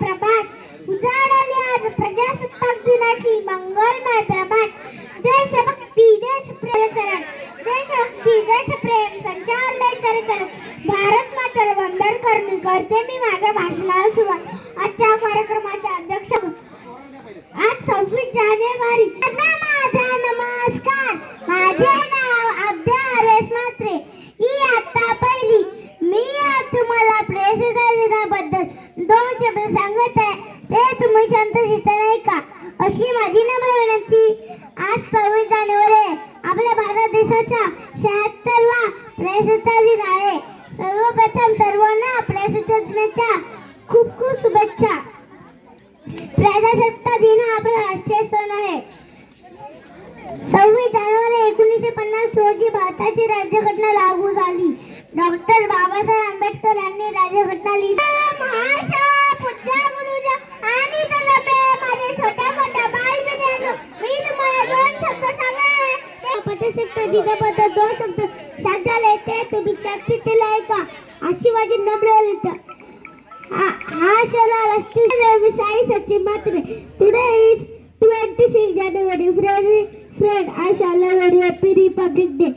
प्रभात. उजाडले आज प्रजासत्ताक दिनाची मंगलमय प्रभात. देशभक्ती देशप्रेम करण देशभक्ती देशप्रेम संचारलय चरित्र भारत मातर वंदन करणे करते मी माझ्या भाषणाला सुरुवात. आजच्या कार्यक्रमाच्या अध्यक्ष आज सव्वीस जानेवारी. माझा नमस्कार. माझे नाव अब्द्या हरेश मात्रे ही आता पहिली. मी आज तुम्हाला प्रेसिडेंट दिनाबद्दल दोन शब्द ते तुम्ही शांत देता नाही का? अशी माझी नम्र विनंती. आज सव्वीस जानेवारी आपल्या भारत देशाचा शहात्तरवा प्रजासत्ता दिन आहे. सर्वप्रथम सर्वांना प्रजासत्ता दिनाच्या खूप खूप शुभेच्छा. प्रजासत्ता दिन हा आपला राष्ट्रीय सण आहे. सव्वीस जानेवारी एकोणीसशे पन्नास रोजी भारताची राज्यघटना लागू झाली. डॉक्टर बाबासाहेब आंबेडकर यांनी राज्यघटना लिहिली. सांगणार पदशक्त दिगबद्दल दोन शब्द शांत झाले ते तुम्ही चर्चित केले आहे का नम्र विनंती. हा हा राष्ट्रीय व्यवसाय Sachin Matre today is 26 January. Friend, friend, I shall have a happy Republic Day.